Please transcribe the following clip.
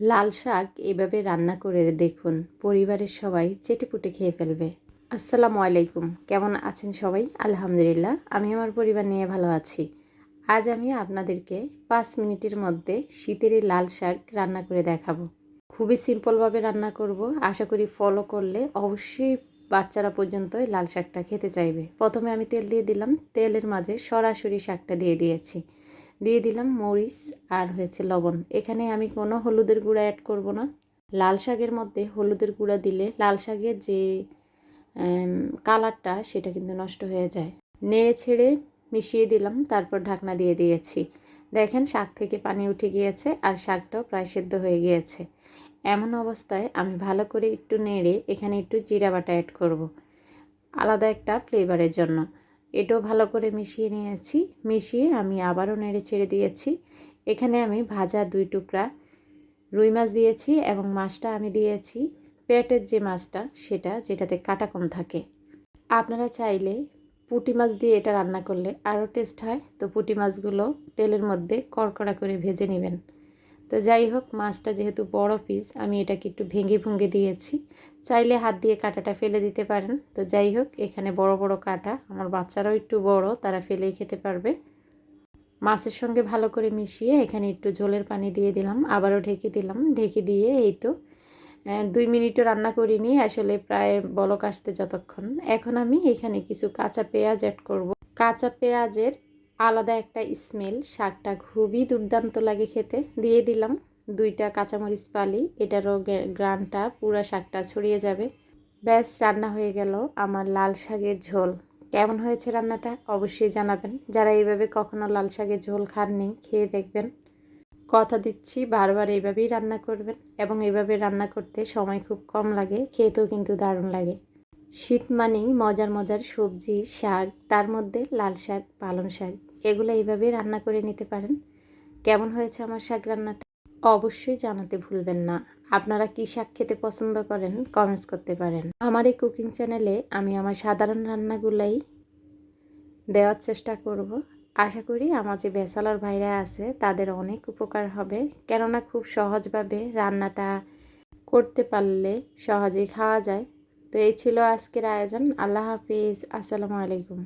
লাল শাক এভাবে রান্না করে দেখুন, পরিবারের সবাই চেটেপুটে খেয়ে ফেলবে। আসসালামু আলাইকুম, কেমন আছেন সবাই? আলহামদুলিল্লাহ, আমি আমার পরিবার নিয়ে ভালো আছি। আজ আমি আপনাদেরকে পাঁচ মিনিটের মধ্যে শীতের এই লাল শাক রান্না করে দেখাবো। খুবই সিম্পলভাবে রান্না করব, আশা করি ফলো করলে অবশ্যই বাচ্চারা পর্যন্ত লাল শাকটা খেতে চাইবে। প্রথমে আমি তেল দিয়ে দিলাম, তেলের মাঝে সরাসরি শাকটা দিয়ে দিয়েছি। দিয়ে দিলাম মরিচ আর হয়েছে লবণ। এখানে আমি কোনো হলুদের গুঁড়া অ্যাড করব না। লাল শাকের মধ্যে হলুদের গুঁড়া দিলে লাল শাকের যে কালারটা সেটা কিন্তু নষ্ট হয়ে যায়। নেড়ে ছেড়ে মিশিয়ে দিলাম, তারপর ঢাকনা দিয়ে দিয়েছি। দেখেন শাক থেকে পানি উঠে গিয়েছে আর শাকটাও প্রায় সেদ্ধ হয়ে গিয়েছে। এমন অবস্থায় আমি ভালো করে একটু নেড়ে এখানে একটু জিরা বাটা অ্যাড করব। আলাদা একটা ফ্লেভারের জন্য। এটাও ভালো করে মিশিয়ে নিয়েছি। মিশিয়ে আমি আবারও নেড়ে ছেড়ে দিয়েছি। এখানে আমি ভাজা দুই টুকরা রুই মাছ দিয়েছি এবং মাছটা আমি দিয়েছি। পেটের যে মাছটা, সেটা, যেটাতে কাটা কম থাকে। আপনারা চাইলে পুঁটি মাছ দিয়ে এটা রান্না করলে আরও টেস্ট হয়। তো পুঁটি মাছগুলো তেলের মধ্যে কড়কড়া করে ভেজে নেবেন। তো যাই হোক, মাছটা যেহেতু বড় পিস আমি এটাকে একটু ভেঙে ভুঙ্গে দিয়েছি। চাইলে হাত দিয়ে কাঁটাটা ফেলে দিতে পারেন। তো যাই হোক, এখানে বড় বড় কাঁটা। আমার বাচ্চারাও একটু বড়, তারা ফেলেই খেতে পারবে। মাছের সঙ্গে ভালো করে মিশিয়ে এখানে একটু ঝোলের পানি দিয়ে দিলাম, আবারও ঢেকে দিলাম। ঢেকে দিয়ে এই তো দুই মিনিটও রান্না করিনি, আসলে প্রায় বলক আসতে যতক্ষণ। এখন আমি এখানে কিছু কাঁচা পেঁয়াজ অ্যাড করব। কাঁচা পেঁয়াজের আলাদা একটা স্মেল শাকটা খুবই দুর্দান্ত লাগে খেতে। দিয়ে দিলাম দুইটা কাঁচামরিচ পালি এটারও গ্রানটা, পুরা শাকটা ছড়িয়ে যাবে। ব্যাস, রান্না হয়ে গেল আমার লাল শাকের ঝোল। কেমন হয়েছে রান্নাটা অবশ্যই জানাবেন। যারা এইভাবে কখনো লাল শাকের ঝোল খাননি, খেয়ে দেখবেন। কথা দিচ্ছি, বারবার এইভাবেই রান্না করবেন এবং এইভাবে রান্না করতে সময় খুব কম লাগে, খেতেও কিন্তু দারুণ লাগে। শীত মানেই মজার মজার সবজি, শাক, তার মধ্যে লাল শাক, পালং শাক। এগুলো এইভাবেই রান্না করে নিতে পারেন। কেমন হয়েছে আমার শাক রান্নাটা? অবশ্যই জানাতে ভুলবেন না। আপনারা কী শাক খেতে পছন্দ করেন কমেন্টস করতে পারেন। আমার এই কুকিং চ্যানেলে আমি আমার সাধারণ রান্নাগুলাই দেওয়ার চেষ্টা করব। আশা করি আমার যে বেসালার ভাইরা আছে, তাদের অনেক উপকার হবে। কেননা খুব সহজভাবে রান্নাটা করতে পারলে সহজেই খাওয়া যায়। তো এই ছিল আজকের আয়োজন। আল্লাহ হাফিজ। আসসালামু আলাইকুম।